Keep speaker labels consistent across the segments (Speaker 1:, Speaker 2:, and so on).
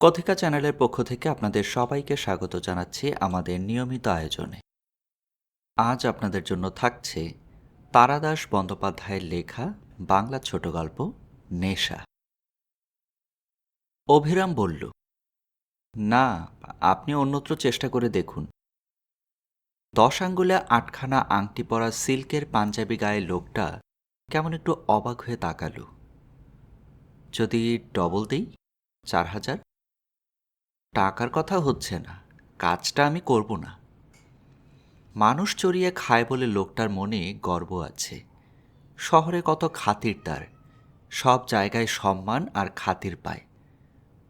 Speaker 1: কথিকা চ্যানেলের পক্ষ থেকে আপনাদের সবাইকে স্বাগত জানাচ্ছি আমাদের নিয়মিত আয়োজনে। আজ আপনাদের জন্য থাকছে তারাদাস বন্দ্যোপাধ্যায়ের লেখা বাংলা ছোট গল্প, নেশা। অভিরাম বলল, না, আপনি অন্যত্র চেষ্টা করে দেখুন। দশ আঙ্গুলে আটখানা আংটি পরা সিল্কের পাঞ্জাবি গায়ে লোকটা কেমন একটু অবাক হয়ে তাকালো। যদি ডবল দিই, চার হাজার টাকার কথা হচ্ছে না, কাজটা আমি করব না। মানুষ চড়িয়ে খায় বলে লোকটার মনে গর্ব আছে। শহরে কত খাতির তার, সব জায়গায় সম্মান আর খাতির পায়।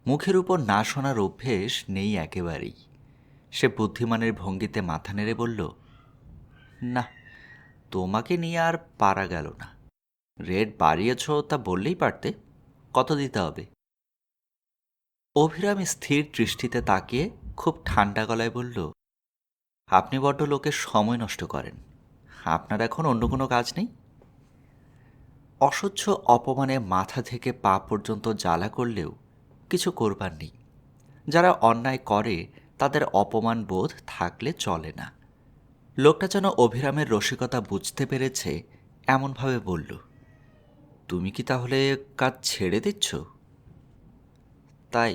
Speaker 1: মুখের উপর না শোনার অভ্যেস নেই একেবারেই। সে বুদ্ধিমানের ভঙ্গিতে মাথা নেড়ে বলল, না, তোমাকে নিয়ে আর পারা গেল না। রেট বাড়িয়েছ তা বললেই পারতে, কত দিতে হবে? অভিরাম স্থির দৃষ্টিতে তাকিয়ে খুব ঠান্ডা গলায় বলল, আপনি বড্ড লোকের সময় নষ্ট করেন। আপনার এখন অন্য কোনো কাজ নেই? অসহ্য অপমানে মাথা থেকে পা পর্যন্ত জ্বালা করলেও কিছু করবার নেই। যারা অন্যায় করে, তাদের অপমান বোধ থাকলে চলে না। লোকটা যেন অভিরামের রসিকতা বুঝতে পেরেছে, এমনভাবে বলল, তুমি কি তাহলে কাজ ছেড়ে দিচ্ছ? তাই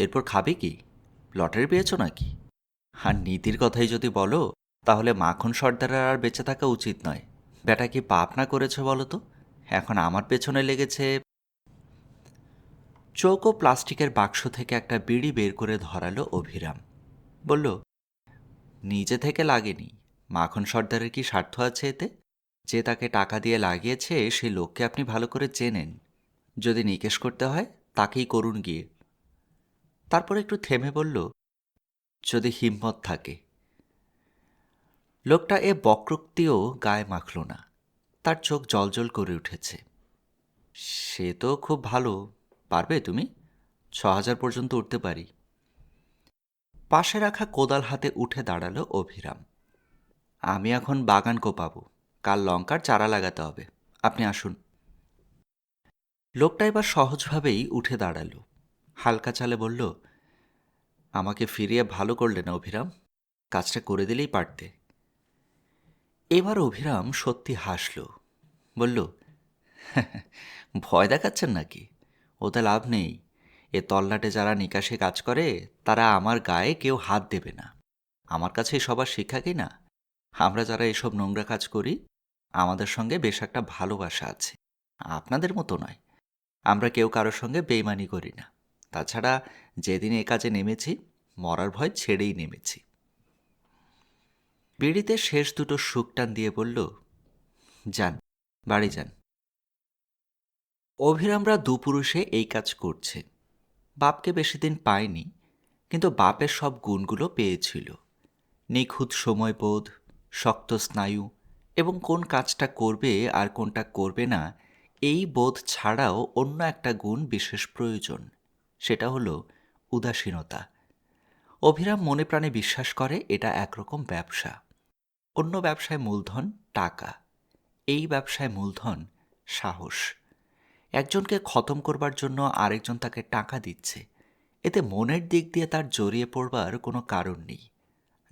Speaker 1: এরপর খাবে কি? লটারি পেয়েছ নাকি? আর নীতির কথাই যদি বলো, তাহলে মাখন সর্দারের আর বেঁচে থাকা উচিত নয়। বেটা কি পাপ না করেছে বলো তো? এখন আমার পেছনে লেগেছে। চৌকো প্লাস্টিকের বাক্স থেকে একটা বিড়ি বের করে ধরালো অভিরাম। বলল, নিজে থেকে লাগেনি। মাখন সর্দারের কি স্বার্থ আছে এতে? যে তাকে টাকা দিয়ে লাগিয়েছে সেই লোককে আপনি ভালো করে চেনেন। যদি নিকেশ করতে হয়, তাকেই করুন গিয়ে। তারপর একটু থেমে বলল, যদি হিম্মত থাকে। লোকটা এ বক্রোক্তিও গায়ে মাখল না। তার চোখ জলজল করে উঠেছে। সে তো খুব ভালো। পারবে তুমি? ছ হাজার পর্যন্ত উঠতে পারি। পাশে রাখা কোদাল হাতে উঠে দাঁড়াল অভিরাম। আমি এখন বাগান কোপাবো। কাল লঙ্কার চারা লাগাতে হবে। আপনি আসুন। লোকটা এবার সহজভাবেই উঠে দাঁড়াল। হালকা চালে বলল, আমাকে ফিরিয়ে ভালো করলে না অভিরাম? কাজটা করে দিলেই পারতে। এবার অভিরাম সত্যি হাসল, বলল, ভয় দেখাচ্ছেন নাকি? ওতে লাভ নেই। এ তল্লাটে যারা নিকাশে কাজ করে, তারা আমার গায়ে কেউ হাত দেবে না। আমার কাছে সবার শিক্ষা কি না? আমরা যারা এসব নোংরা কাজ করি, আমাদের সঙ্গে বেশ একটা ভালোবাসা আছে। আপনাদের মতো নয়। আমরা কেউ কারোর সঙ্গে বেইমানি করি না। তাছাড়া যেদিন এ কাজে নেমেছি, মরার ভয় ছেড়েই নেমেছি। বিড়িতে শেষ দুটো সুকটান দিয়ে বলল, যান, বাড়ি যান। অভিরামরা দুপুরুষে এই কাজ করছে। বাপকে বেশি দিন পায়নি, কিন্তু বাপের সব গুণগুলো পেয়েছিল। নিখুঁত সময়বোধ, শক্ত স্নায়ু এবং কোন কাজটা করবে আর কোনটা করবে না, এই বোধ ছাড়াও অন্য একটা গুণ বিশেষ প্রয়োজন। সেটা হলো উদাসীনতা। অভিরাম মনে প্রাণে বিশ্বাস করে এটা একরকম ব্যবসা। অন্য ব্যবসায় মূলধন, টাকা। এই ব্যবসায় মূলধন, সাহস। একজনকে খতম করবার জন্য আরেকজন তাকে টাকা দিচ্ছে। এতে মনের দিক দিয়ে তার জড়িয়ে পড়বার কোনো কারণ নেই।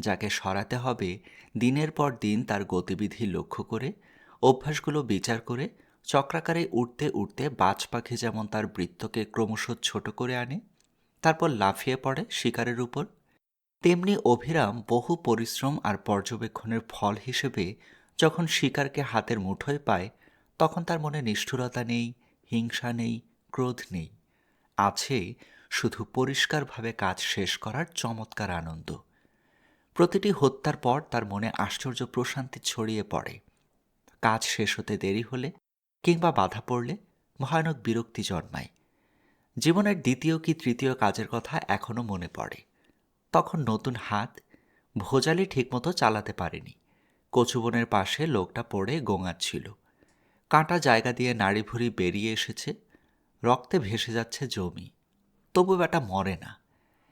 Speaker 1: যাকে সরাতে হবে, দিনের পর দিন তার গতিবিধি লক্ষ্য করে, অভ্যাসগুলো বিচার করে চক্রাকারে উঠতে উঠতে বাজ পাখি যেমন তার বৃত্তকে ক্রমশ ছোট করে আনে, তারপর লাফিয়ে পড়ে শিকারের উপর, তেমনি অভিরাম বহু পরিশ্রম আর পর্যবেক্ষণের ফল হিসেবে যখন শিকারকে হাতের মুঠোয় পায়, তখন তার মনে নিষ্ঠুরতা নেই, হিংসা নেই, ক্রোধ নেই। আছে শুধু পরিষ্কারভাবে কাজ শেষ করার চমৎকার আনন্দ। প্রতিটি হত্যার পর তার মনে আশ্চর্য প্রশান্তি ছড়িয়ে পড়ে। কাজ শেষ হতে দেরি হলে কিংবা বাধা পড়লে ভয়ানক বিরক্তি জন্মায়। জীবনের দ্বিতীয় কি তৃতীয় কাজের কথা এখনও মনে পড়ে। তখন নতুন হাত ভোজালি ঠিকমতো চালাতে পারেনি। কচুবনের পাশে লোকটা পড়ে গোঙাচ্ছিল। কাঁটা জায়গা দিয়ে নাড়ি ভুড়ি বেরিয়ে এসেছে। রক্তে ভেসে যাচ্ছে জমি। তবু বেটা মরে না।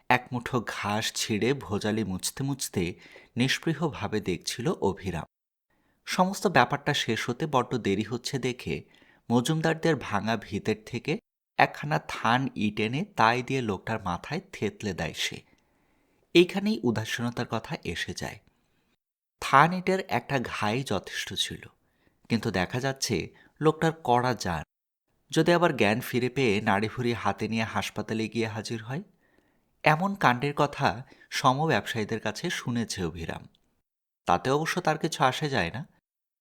Speaker 1: এক মুঠো ঘাস ছিঁড়ে ভোজালি মুছতে মুছতে নিষ্পৃহভাবে দেখছিল অভিরাম। সমস্ত ব্যাপারটা শেষ হতে বড্ড দেরি হচ্ছে দেখে মজুমদারদের ভাঙা ভিতের থেকে একখানা থান ইট এনে তাই দিয়ে লোকটার মাথায় থেতলে দেয় সে। এইখানেই উদাসীনতার কথা এসে যায়। থান ইটের একটা ঘাই যথেষ্ট ছিল, কিন্তু দেখা যাচ্ছে লোকটার কড়া যান। যদি আবার জ্ঞান ফিরে পেয়ে নাড়ি ভুড়ি হাতে নিয়ে হাসপাতালে গিয়ে হাজির হয়? এমন কাণ্ডের কথা সম ব্যবসায়ীদের কাছে শুনেছে অভিরাম। তাতে অবশ্য তার কিছু আসে যায় না।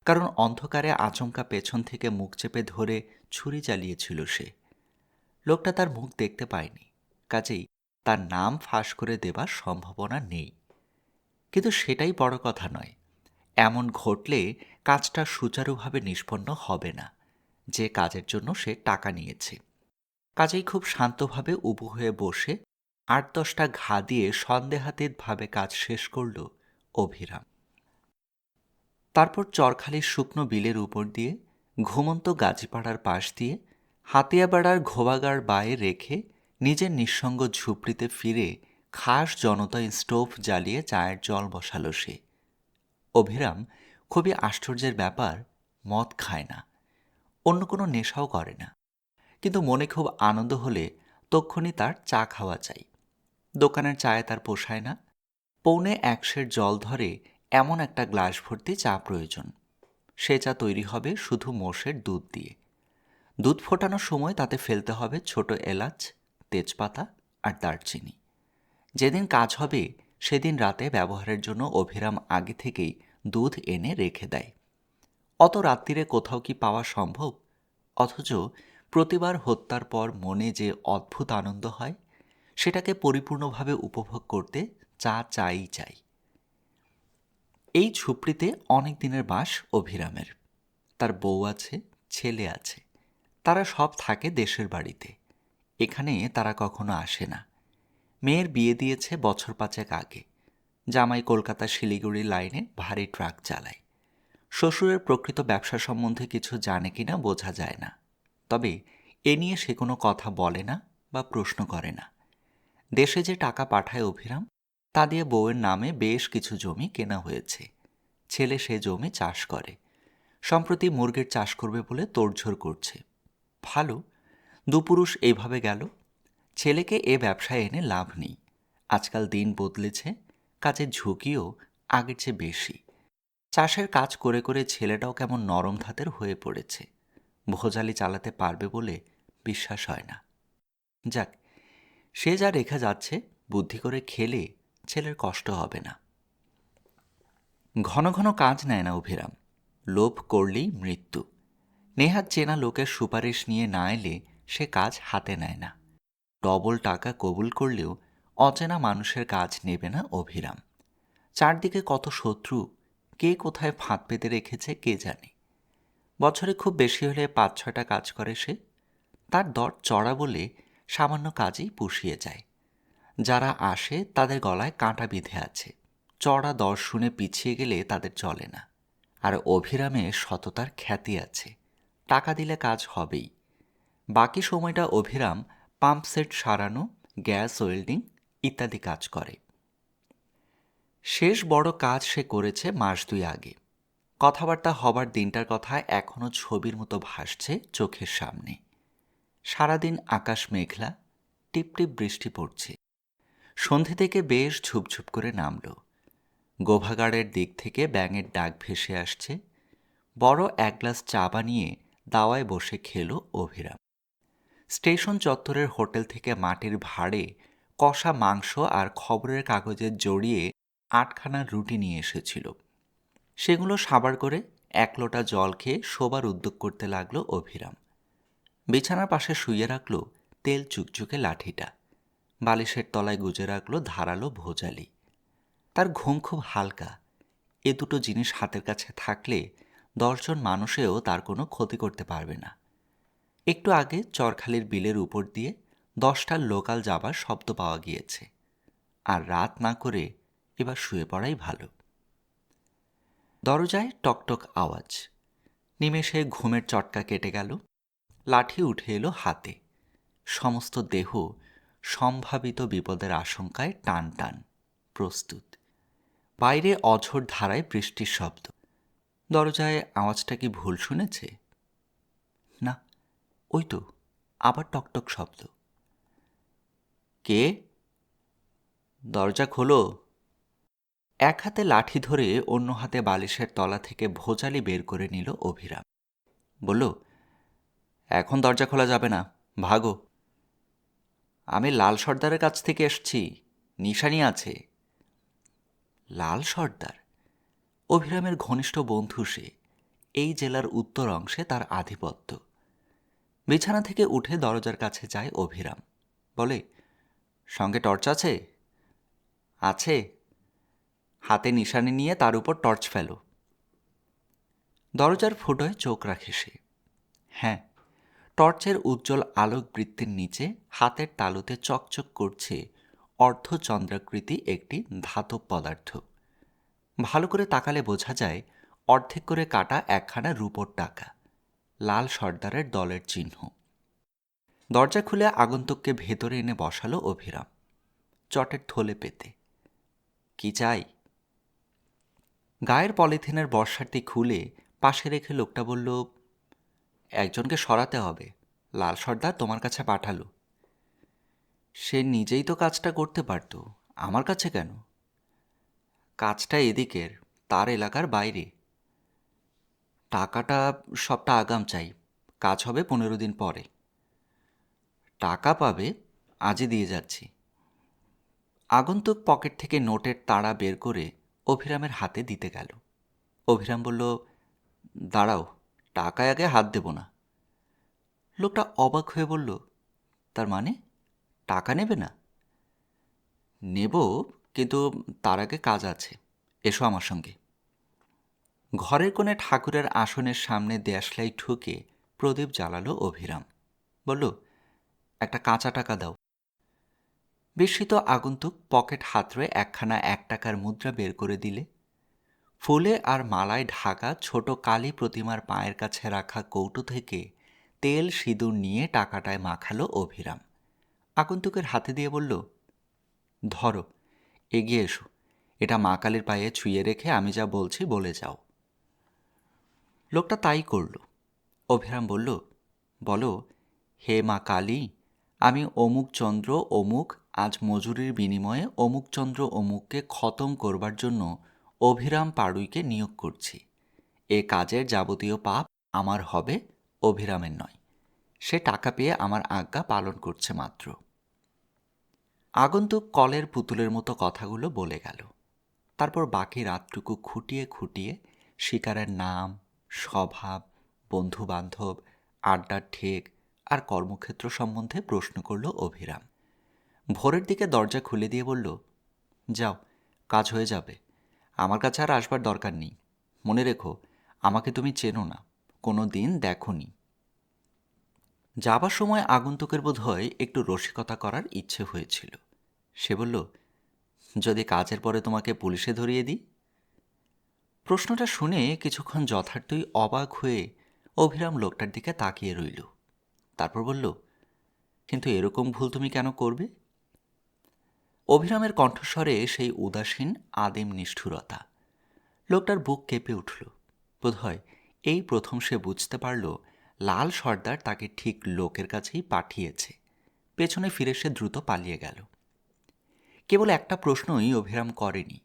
Speaker 1: কারণ অন্ধকারে আচমকা পেছন থেকে মুখ চেপে ধরে ছুরি চালিয়েছিল সে। লোকটা তার মুখ দেখতে পায়নি, কাজেই তার নাম ফাঁস করে দেবার সম্ভাবনা নেই। কিন্তু সেটাই বড় কথা নয়, এমন ঘটলে কাজটা সুচারুভাবে নিষ্পন্ন হবে না, যে কাজের জন্য সে টাকা নিয়েছে। কাজেই খুব শান্তভাবে উবু হয়ে বসে আট দশটা ঘা দিয়ে সন্দেহাতীতভাবে কাজ শেষ করল অভিরাম। তারপর চরখালির শুকনো বিলের উপর দিয়ে ঘুমন্ত গাজীপাড়ার পাশ দিয়ে হাতিয়াপাড়ার ঘোবাগার বায়ে রেখে নিজের নিঃসঙ্গ ঝুপড়িতে ফিরে খাস জনতা স্টোভ জ্বালিয়ে চায়ের জল বসালো সে। অভিরাম খুবই আশ্চর্যের ব্যাপার, মদ খায় না। অন্য কোনো নেশাও করে না। কিন্তু মনে খুব আনন্দ হলে তক্ষণই তার চা খাওয়া চাই। দোকানের চায়ে তার পোষায় না। পৌনে একশের জল ধরে এমন একটা গ্লাস ভর্তি চা প্রয়োজন। সে চা তৈরি হবে শুধু মোষের দুধ দিয়ে। দুধ ফোটানোর সময় তাতে ফেলতে হবে ছোট এলাচ, তেজপাতা আর দারচিনি। যেদিন কাজ হবে, সেদিন রাতে ব্যবহারের জন্য অভিরাম আগে থেকেই দুধ এনে রেখে দেয়। অত রাত্রিরে কোথাও কি পাওয়া সম্ভব? অথচ প্রতিবার হত্যার পর মনে যে অদ্ভুত আনন্দ হয়, সেটাকে পরিপূর্ণভাবে উপভোগ করতে চা চাই চাই। এই ঝুপড়িতে অনেক দিনের বাস অভিরামের তার বউ আছে, ছেলে আছে। তারা সব থাকে দেশের বাড়িতে। এখানে তারা কখনো আসে না। মেয়ের বিয়ে দিয়েছে বছর পাঁচেক আগে। জামাই কলকাতা শিলিগুড়ি লাইনে ভারী ট্রাক চালায়। শ্বশুরের প্রকৃত ব্যবসা সম্বন্ধে কিছু জানে কিনা বোঝা যায় না। তবে এ নিয়ে সে কোনো কথা বলে না বা প্রশ্ন করে না। দেশে যে টাকা পাঠায় অভিরাম তা দিয়ে বউয়ের নামে বেশ কিছু জমি কেনা হয়েছে। ছেলে সে জমি চাষ করে। সম্প্রতি মুরগির চাষ করবে বলে তোড়ঝোড় করছে। ভালো দুপুরুষ এইভাবে গেল। ছেলেকে এ ব্যবসায় এনে লাভ নেই। আজকাল দিন বদলেছে, কাজের ঝুঁকিও আগের চেয়ে বেশি। চাষের কাজ করে করে ছেলেটাও কেমন নরম ধাতের হয়ে পড়েছে। ভোজালি চালাতে পারবে বলে বিশ্বাস হয় না। যাক, সে যা রেখা যাচ্ছে, বুদ্ধি করে খেলে ছেলের কষ্ট হবে না। ঘন ঘন কাজ নেয় না অভিরাম। লোভ করলেই মৃত্যু। নেহাত চেনা লোকের সুপারিশ নিয়ে না এলে সে কাজ হাতে নেয় না। ডবল টাকা কবুল করলেও অচেনা মানুষের কাজ নেবে না অভিরাম। চারদিকে কত শত্রু, কে কোথায় ফাঁদ পেতে রেখেছে কে জানে। বছরে খুব বেশি হলে পাঁচ ছয়টা কাজ করে সে। তার দর চড়া বলে সামান্য কাজেই পুষিয়ে যায়। যারা আসে তাদের গলায় কাঁটা বিঁধে আছে। চড়া দর শুনে পিছিয়ে গেলে তাদের চলে না। আর অভিরামে সততার খ্যাতি আছে। টাকা দিলে কাজ হবেই। বাকি সময়টা অভিরাম পাম্প সেট সারানো, গ্যাস ওয়েল্ডিং ইত্যাদি কাজ করে। শেষ বড় কাজ সে করেছে মাস দুই আগে। কথাবার্তা হবার দিনটার কথা এখনও ছবির মতো ভাসছে চোখের সামনে। সারাদিন আকাশ মেঘলা, টিপটিপ বৃষ্টি পড়ছে। সন্ধে থেকে বেশ ঝুপঝুপ করে নামল। গোভাগাড়ের দিক থেকে ব্যাঙের ডাক ভেসে আসছে। বড় এক গ্লাস চা বানিয়ে দাওয়ায় বসে খেল অভিরাম। স্টেশন চত্বরের হোটেল থেকে মাটির ভাড়ে কষা মাংস আর খবরের কাগজে জড়িয়ে আটখানা রুটি নিয়ে এসেছিল। সেগুলো সাবার করে এক লোটা জল খেয়ে শোবার উদ্যোগ করতে লাগল অভিরাম। বিছানার পাশে শুয়ে রাখল তেল চুকচুকে লাঠিটা। বালিশের তলায় গুজে রাখল ধারালো ভোজালি। তার ঘুম খুব হালকা। এ দুটো জিনিস হাতের কাছে থাকলে দশজন মানুষেও তার কোনো ক্ষতি করতে পারবে না। একটু আগে চরখালির বিলের উপর দিয়ে দশটার লোকাল যাবার শব্দ পাওয়া গিয়েছে। আর রাত না করে এবার শুয়ে পড়াই ভালো। দরজায় টকটক আওয়াজ। নিমেষে ঘুমের চটকা কেটে গেল। লাঠি উঠে এলো হাতে। সমস্ত দেহ সম্ভাবিত বিপদের আশঙ্কায় টান টান প্রস্তুত। বাইরে অঝোর ধারায় বৃষ্টির শব্দ। দরজায় আওয়াজটা কি ভুল শুনেছে? না, ওই তো, আবার টকটক শব্দ। কে? দরজা খোলো। এক হাতে লাঠি ধরে অন্য হাতে বালিশের তলা থেকে ভোজালি বের করে নিল অভিরাম। বলল, এখন দরজা খোলা যাবে না, ভাগো। আমি লাল সর্দারের কাছ থেকে এসছি। নিশানি আছে। লাল সর্দার? অভিরামের ঘনিষ্ঠ বন্ধু সে। এই জেলার উত্তর অংশে তার আধিপত্য। বিছানা থেকে উঠে দরজার কাছে যায় অভিরাম। বলে, সঙ্গে টর্চ আছে? আছে। হাতে নিশানি নিয়ে তার উপর টর্চ ফেলো। দরজার ফুটোয় চোখ রাখে সে। হ্যাঁ টর্চের উজ্জ্বল আলোক বৃত্তির নিচে হাতের তালুতে চকচক করছে অর্ধচন্দ্রাকৃতি একটি ধাতব পদার্থ। ভালো করে তাকালে বোঝা যায়, অর্ধেক করে কাটা একখানা রূপোর টাকা, লাল সর্দারের দলের চিহ্ন। দরজা খুলে আগন্তুককে ভেতরে এনে বসালো অভিরাম, চটের থলে পেতে। কি চাই? গায়ের পলিথিনের বর্ষাটি খুলে পাশে রেখে লোকটা বলল একজনকে সরাতে হবে। লাল সর্দার তোমার কাছে পাঠালো। সে নিজেই তো কাজটা করতে পারত। আমার কাছে কেন? কাজটা এদিকের, তার এলাকার বাইরে। টাকাটা সবটা আগাম চাই। কাজ হবে পনেরো দিন পরে। টাকা পাবে, আজই দিয়ে যাচ্ছি। আগন্তুক পকেট থেকে নোটের তাড়া বের করে অভিরামের হাতে দিতে গেল। অভিরাম বলল, দাঁড়াও টাকায় আগে হাত দেব না। লোকটা অবাক হয়ে বলল, তার মানে টাকা নেবে না? নেব, কিন্তু তার আগে কাজ আছে। এসো আমার সঙ্গে। ঘরের কোণে ঠাকুরের আসনের সামনে দেশলাই ঠুকে প্রদীপ জ্বালালো অভিরাম। বলল, একটা কাঁচা টাকা দাও। বিস্মিত আগন্তুক পকেট হাতড়ে একখানা এক টাকার মুদ্রা বের করে দিলে ফুলে আর মালায় ঢাকা ছোট কালী প্রতিমার পায়ের কাছে রাখা কৌটো থেকে তেল সিঁদুর নিয়ে টাকাটায় মাখালো অভিরাম। আগন্তুকের হাতে দিয়ে বলল, ধরো, এগিয়ে এসো। এটা মা কালীর পায়ে ছুঁয়ে রেখে আমি যা বলছি বলে যাও। লোকটা তাই করল। অভিরাম বলল, বলো, হে মা কালী, আমি অমুক চন্দ্র অমুক, আজ মজুরির বিনিময়ে অমুক চন্দ্র অমুককে খতম করবার জন্য অভিরাম পাড়ুইকে নিয়োগ করছি। এ কাজের যাবতীয় পাপ আমার হবে, অভিরামের নয়। সে টাকা পেয়ে আমার আজ্ঞা পালন করছে মাত্র। আগন্তুক কলের পুতুলের মতো কথাগুলো বলে গেল। তারপর বাকি রাতটুকু খুঁটিয়ে খুঁটিয়ে শিকারের নাম, স্বভাব, বন্ধুবান্ধব, আড্ডার ঠেক আর কর্মক্ষেত্র সম্বন্ধে প্রশ্ন করল অভিরাম। ভোরের দিকে দরজা খুলে দিয়ে বলল, যাও, কাজ হয়ে যাবে। আমার কাছে আর আসবার দরকার নেই। মনে রেখো, আমাকে তুমি চেনো না। কোনো দিন দেখনি যাবার সময় আগন্তুকের বোধ হয় একটু রসিকতা করার ইচ্ছে হয়েছিল। সে বলল, যদি কাজের পরে তোমাকে পুলিশে ধরিয়ে দিই? প্রশ্নটা শুনে কিছুক্ষণ যথার্থই অবাক হয়ে অভিরাম লোকটার দিকে তাকিয়ে রইল। তারপর বলল, কিন্তু এরকম ভুল তুমি কেন করবে? অভিরামের কণ্ঠস্বরে সেই উদাসীন, আদিম নিষ্ঠুরতা। লোকটার বুক কেঁপে উঠল। বোধহয় এই প্রথম সে বুঝতে পারল, লাল সর্দার তাকে ঠিক লোকের কাছেই পাঠিয়েছে। পেছনে ফিরে সে দ্রুত পালিয়ে গেল। কেবল একটা প্রশ্নই অভিরাম করেনি,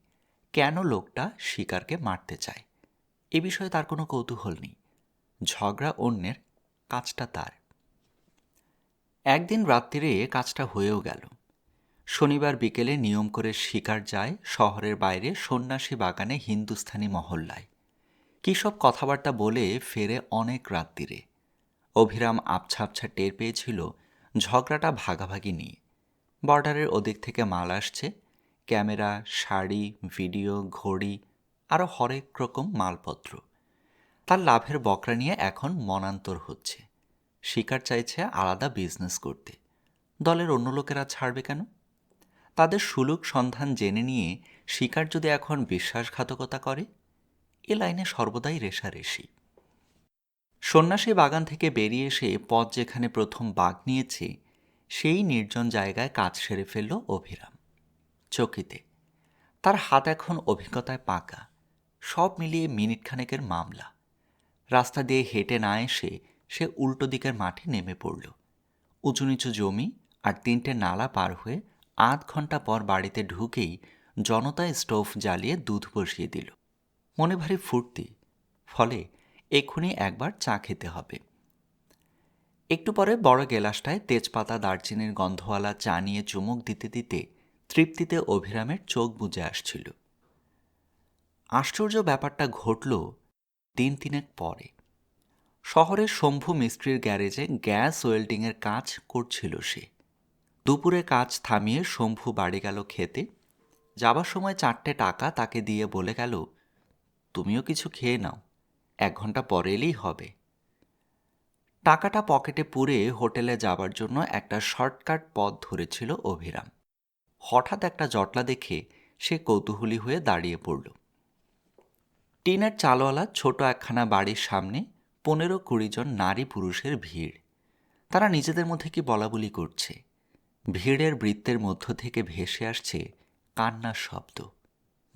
Speaker 1: কেন লোকটা শিকারকে মারতে চায়? এ বিষয়ে তার কোনো কৌতূহল নেই। ঝগড়া অন্যের, কাজটা তার। একদিন রাত্রিরে কাজটা হয়েও গেল। শনিবার বিকেলে নিয়ম করে শিকার যায় শহরের বাইরে সন্ন্যাসী বাগানে হিন্দুস্থানি মহল্লায়। কী সব কথাবার্তা বলে ফেরে অনেক রাত্রিরে অভিরাম আবছা আবছা টের পেয়েছিল ঝগড়াটা ভাগাভাগি নিয়ে। বর্ডারের ওদিক থেকে মাল আসছে, ক্যামেরা, শাড়ি, ভিডিও, ঘড়ি আরও হরেক রকম মালপত্র। তার লাভের বকরা নিয়ে এখন মনান্তর হচ্ছে। শিকার চাইছে আলাদা বিজনেস করতে। দলের অন্য লোকেরা ছাড়বে কেন? তাদের সুলুক সন্ধান জেনে নিয়ে শিকার যদি এখন বিশ্বাসঘাতকতা করে? এ লাইনে সর্বদাই রেশারেশি। সন্ন্যাসী বাগান থেকে বেরিয়ে এসে পথ যেখানে প্রথম বাঘ নিয়েছে, সেই নির্জন জায়গায় কাজ সেরে ফেলল অভিরাম। চকিতে। তার হাত এখন অভিজ্ঞতায় পাকা, সব মিলিয়ে মিনিট খানেকের মামলা। রাস্তা দিয়ে হেঁটে না এসে সে উল্টো দিকের মাঠে নেমে পড়ল। উঁচু নিচু জমি আর তিনটে নালা পার হয়ে আধ ঘণ্টা পর বাড়িতে ঢুকেই জনতা স্টোভ জ্বালিয়ে দুধ বসিয়ে দিল। মনে ভারী ফুর্তি, ফলে এক্ষুনি একবার চা খেতে হবে। একটু পরে বড় গেলাসটায় তেজপাতা, দারচিনির গন্ধওয়ালা চা নিয়ে চুমুক দিতে দিতে তৃপ্তিতে অভিরামের চোখ বুজে আসছিল। আশ্চর্য ব্যাপারটা ঘটল দিন তিনেক পরে। শহরের শম্ভু মিস্ত্রির গ্যারেজে গ্যাস ওয়েল্ডিংয়ের কাজ করছিল সে। দুপুরে কাজ থামিয়ে শম্ভু বাড়ি গেল খেতে। যাবার সময় চারটে টাকা তাকে দিয়ে বলে গেল, তুমিও কিছু খেয়ে নাও, এক ঘণ্টা পরে এলেই হবে। টাকাটা পকেটে পুরে হোটেলে যাবার জন্য একটা শর্টকাট পথ ধরেছিল অভিরাম। হঠাৎ একটা জটলা দেখে সে কৌতূহলী হয়ে দাঁড়িয়ে পড়ল। টিনের চালওয়ালা ছোট একখানা বাড়ির সামনে পনেরো কুড়ি জন নারী পুরুষের ভিড়। তারা নিজেদের মধ্যে কি বলাবলি করছে? ভিড়ের বৃত্তের মধ্য থেকে ভেসে আসছে কান্নার শব্দ,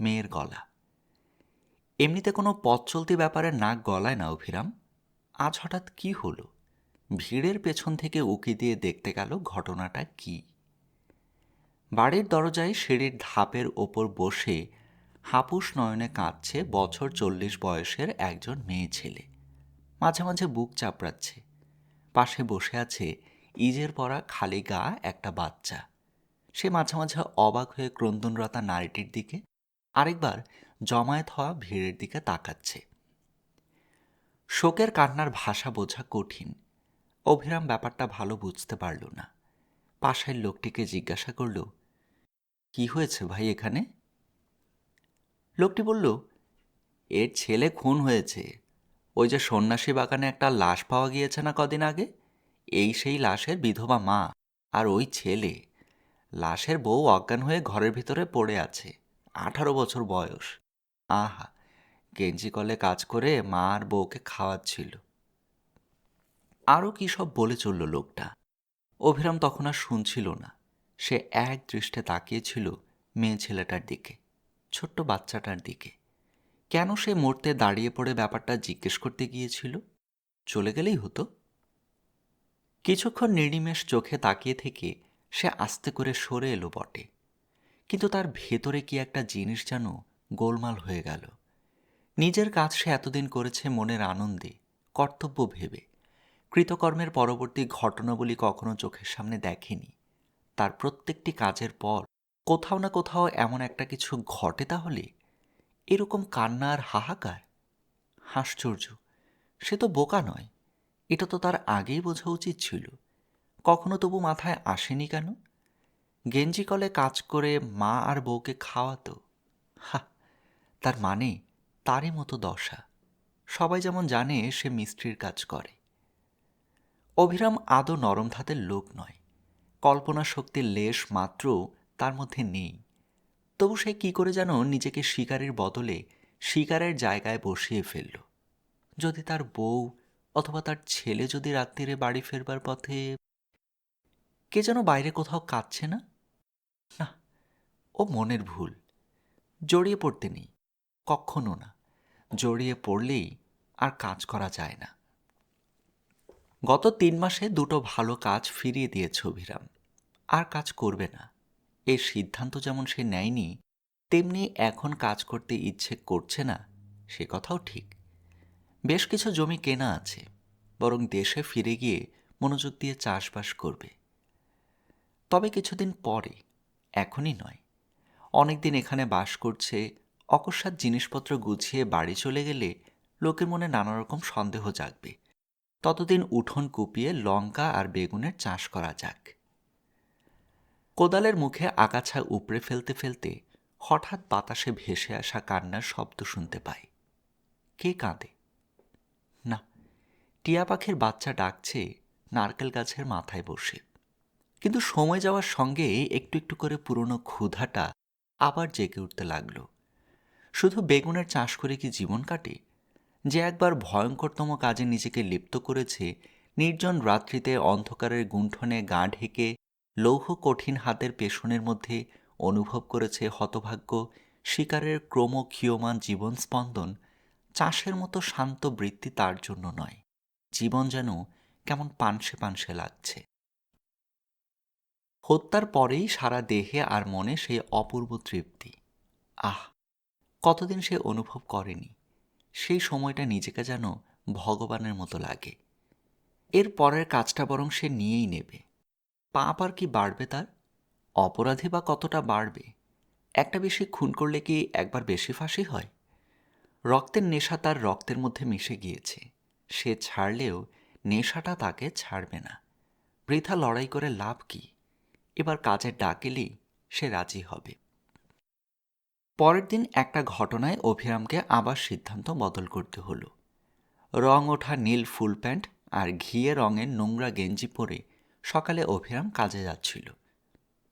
Speaker 1: মেয়ের গলা। এমনিতে কোনো পথ চলতি ব্যাপারে নাক গলায় না, অভিরাম। আজ হঠাৎ কি হলো? ভিড়ের পেছন থেকে উকি দিয়ে দেখতে গেল ঘটনাটা কি? বাড়ির দরজায় সিঁড়ির ধাপের ওপর বসে হাপুস নয়নে কাঁদছে বছর চল্লিশ বয়সের একজন মেয়ে ছেলে। মাঝে মাঝে বুক চাপড়াচ্ছে। পাশে বসে আছে ইজের পরা খালি গা একটা বাচ্চা। সে মাঝে মাঝে অবাক হয়ে ক্রন্দনরতা নারীটির দিকে, আরেকবার জমায়েত হওয়া ভিড়ের দিকে তাকাচ্ছে। শোকের কান্নার ভাষা বোঝা কঠিন। অভিরাম ব্যাপারটা ভালো বুঝতে পারল না। পাশের লোকটিকে জিজ্ঞাসা করল, কি হয়েছে ভাই এখানে? লোকটি বলল, এর ছেলে খুন হয়েছে। ওই যে সন্ন্যাসী বাগানে একটা লাশ পাওয়া গিয়েছে না কদিন আগে? এই সেই লাশের বিধবা মা আর ওই ছেলে। লাশের বউ অজ্ঞান হয়ে ঘরের ভিতরে পড়ে আছে, আঠারো বছর বয়স। আহা, গেঞ্জি কলে কাজ করে মা আর বউকে খাওয়াচ্ছিল। আরও কী সব বলে চলল লোকটা? অভিরাম তখন আর শুনছিল না। সে এক দৃষ্টে তাকিয়েছিল মেয়ে ছেলেটার দিকে, ছোট্ট বাচ্চাটার দিকে। কেন সে মরতে দাঁড়িয়ে পড়ে ব্যাপারটা জিজ্ঞেস করতে গিয়েছিল? চলে গেলেই হতো। কিছুক্ষণ নির্নিমেষ চোখে তাকিয়ে থেকে সে আস্তে করে সরে এলো বটে। কিন্তু তার ভেতরে কি একটা জিনিস যেন গোলমাল হয়ে গেল। নিজের কাজ সে এতদিন করেছে মনের আনন্দে, কর্তব্য ভেবে। কৃতকর্মের পরবর্তী ঘটনাবলী কখনো চোখের সামনে দেখেনি। তার প্রত্যেকটি কাজের পর কোথাও না কোথাও এমন একটা কিছু ঘটে তাহলে? এরকম কান্না আর হাহাকার? আশ্চর্য, সে তো বোকা নয়। এটা তো তার আগেই বোঝা উচিত ছিল। কখনো তবু মাথায় আসেনি কেন? গেঞ্জি কলে কাজ করে মা আর বউকে খাওয়াতো। হা তার মানে তারই মতো দশা। সবাই যেমন জানে সে মিস্ত্রির কাজ করে। অভিরাম আদৌ নরম ধাতের লোক নয়। কল্পনা শক্তির লেশ মাত্র তার মধ্যে নেই। তবু সে কি করে যেন নিজেকে শিকারের বদলে শিকারের জায়গায় বসিয়ে ফেলল। যদি তার বউ অথবা তার ছেলে যদি রাত্রিরে বাড়ি ফেরবার পথে কে যেন বাইরে কোথাও কাঁদছে না? না, ও মনের ভুল। জড়িয়ে পড়তে নেই কখনো না। জড়িয়ে পড়লেই আর কাজ করা যায় না। গত তিন মাসে দুটো ভালো কাজ ফিরিয়ে দিয়েছে অভিরাম। আর কাজ করবে না। এই সিদ্ধান্ত যেমন সে নেয়নি, তেমনি এখন কাজ করতে ইচ্ছে করছে না, সে কথাও ঠিক। বেশ কিছু জমি কেনা আছে, বরং দেশে ফিরে গিয়ে মনোযোগ দিয়ে চাষবাস করবে। তবে কিছুদিন পরে, এখনই নয়। অনেকদিন এখানে বাস করছে, অকস্মাৎ জিনিসপত্র গুছিয়ে বাড়ি চলে গেলে লোকের মনে নানা রকম সন্দেহ জাগবে। ততদিন উঠোন কুপিয়ে লঙ্কা আর বেগুনের চাষ করা যাক। কোদালের মুখে আগাছা উপড়ে ফেলতে ফেলতে হঠাৎ বাতাসে ভেসে আসা কান্নার শব্দ শুনতে পায় কে কাঁদে? টিয়া পাখির বাচ্চা ডাকছে নারকেল গাছের মাথায় বসে। কিন্তু সময় যাওয়ার সঙ্গে একটু একটু করে পুরনো ক্ষুধাটা আবার জেগে উঠতে লাগল। শুধু বেগুনের চাষ করে কি জীবন কাটে? যে একবার ভয়ঙ্করতম কাজে নিজেকে লিপ্ত করেছে, নির্জন রাত্রিতে অন্ধকারের গুণ্ঠনে গা ঢেকে লৌহ কঠিন হাতের পেশনের মধ্যে অনুভব করেছে হতভাগ্য শিকারের ক্রম ক্ষীয়মান জীবন স্পন্দন চাষের মতো শান্ত বৃত্তি তার জন্য নয়। জীবন যেন কেমন পানসে পানসে লাগছে। হত্যার পরেই সারা দেহে আর মনে সেই অপূর্ব তৃপ্তি। আহ, কতদিন সে অনুভব করেনি। সেই সময়টা নিজেকে যেন ভগবানের মতো লাগে। এর পরের কাজটা বরং সে নিয়েই নেবে। পাপ আর কি বাড়বে তার? অপরাধী বা কতটা বাড়বে? একটা বেশি খুন করলে কি একবার বেশি ফাঁসি হয়? রক্তের নেশা তার রক্তের মধ্যে মিশে গিয়েছে। সে ছাড়লেও নেশাটা তাকে ছাড়বে না। বৃথা লড়াই করে লাভ কি? এবার কাজে ডাক এলেই সে রাজি হবে। পরের দিন একটা ঘটনায় অভিরামকে আবার সিদ্ধান্ত বদল করতে হলো। রং ওঠা নীল ফুল প্যান্ট আর ঘিয়ে রঙের নোংরা গেঞ্জি পরে সকালে অভিরাম কাজে যাচ্ছিল।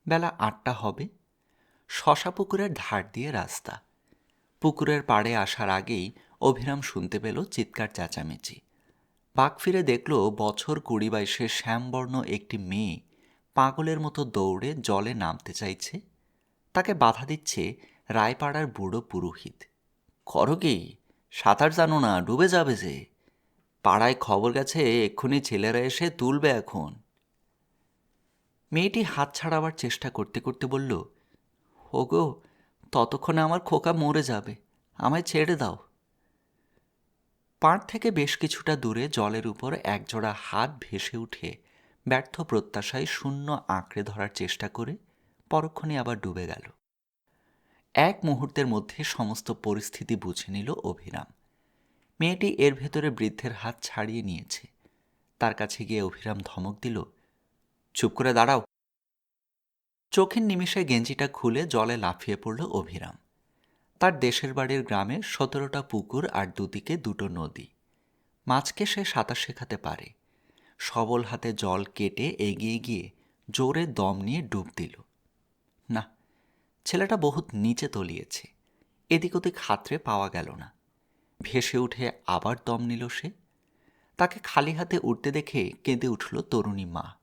Speaker 1: বেলা আটটা হবে। শশা পুকুরের ধার দিয়ে রাস্তা। পুকুরের পাড়ে আসার আগেই অভিরাম শুনতে পেল চিৎকার চেঁচামেচি। পাক ফিরে দেখল বছর কুড়ি বাইশে শ্যামবর্ণ একটি মেয়ে পাগলের মতো দৌড়ে জলে নামতে চাইছে। তাকে বাধা দিচ্ছে রায়পাড়ার বুড়ো পুরোহিত। করো কি? সাঁতার জানো না, ডুবে যাবে যে। পাড়ায় খবর গেছে, এক্ষুনি ছেলেরা এসে তুলবে এখন। মেয়েটি হাত ছাড়াবার চেষ্টা করতে করতে বলল, ওগো, ততক্ষণে আমার খোকা মরে যাবে, আমায় ছেড়ে দাও। পাড় থেকে বেশ কিছুটা দূরে জলের উপর একজোড়া হাত ভেসে উঠে ব্যর্থ প্রত্যাশায় শূন্য আঁকড়ে ধরার চেষ্টা করে পরক্ষণে আবার ডুবে গেল। এক মুহূর্তের মধ্যে সমস্ত পরিস্থিতি বুঝে নিল অভিরাম। মেয়েটি এর ভেতরে বৃদ্ধের হাত ছাড়িয়ে নিয়েছে। তার কাছে গিয়ে অভিরাম ধমক দিল, চুপ করে দাঁড়াও। চোখের নিমিষে গেঞ্জিটা খুলে জলে লাফিয়ে পড়ল অভিরাম। তার দেশের বাড়ির গ্রামে সতেরোটা পুকুর আর দুদিকে দুটো নদী। মাছকে সে সাঁতার শেখাতে পারে। সবল হাতে জল কেটে এগিয়ে গিয়ে জোরে দম নিয়ে ডুব দিল। না, ছেলেটা বহুত নিচে তলিয়েছে। এদিক ওদিক হাতড়ে পাওয়া গেল না। ভেসে উঠে আবার দম নিল সে। তাকে খালি হাতে উঠতে দেখে কেঁদে উঠল তরুণী মা।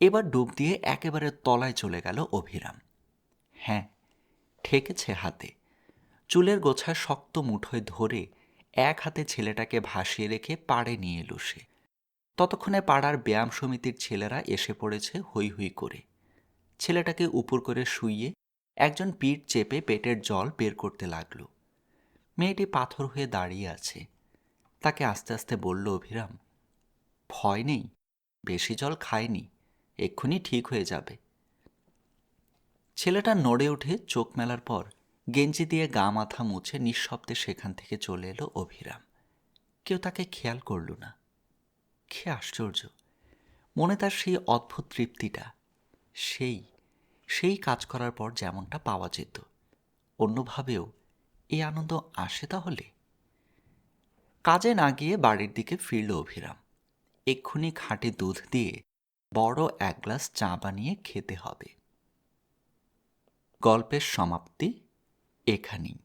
Speaker 1: এবার ডুব দিয়ে একেবারে তলায় চলে গেল অভিরাম। হ্যাঁ ঠেকেছে হাতে। চুলের গোছা শক্ত মুঠোয় ধরে এক হাতে ছেলেটাকে ভাসিয়ে রেখে পাড়ে নিয়ে এলো সে। ততক্ষণে পাড়ার ব্যায়াম সমিতির ছেলেরা এসে পড়েছে হই হই করে। ছেলেটাকে উপর করে শুইয়ে একজন পিঠ চেপে পেটের জল বের করতে লাগল। মেয়েটি পাথর হয়ে দাঁড়িয়ে আছে। তাকে আস্তে আস্তে বলল, অভিরাম, ভয় নেই, বেশি জল খায়নি এক্ষুনি ঠিক হয়ে যাবে। ছেলেটা নড়ে উঠে চোখ মেলার পর গেঞ্জি দিয়ে গা মাথা মুছে নিঃশব্দে সেখান থেকে চলে এলো অভিরাম। কেউ তাকে খেয়াল করল না। খে আশ্চর্য! মনে তার সেই অদ্ভুত তৃপ্তিটা। সেই সেই কাজ করার পর যেমনটা পাওয়া যেত। অন্যভাবেও এই আনন্দ আসে তাহলে? কাজে না গিয়ে বাড়ির দিকে ফিরল অভিরাম। এক্ষুনি খাঁটে দুধ দিয়ে বড় এক গ্লাস চা বানিয়ে খেতে হবে। গল্পের সমাপ্তি। এখানেই।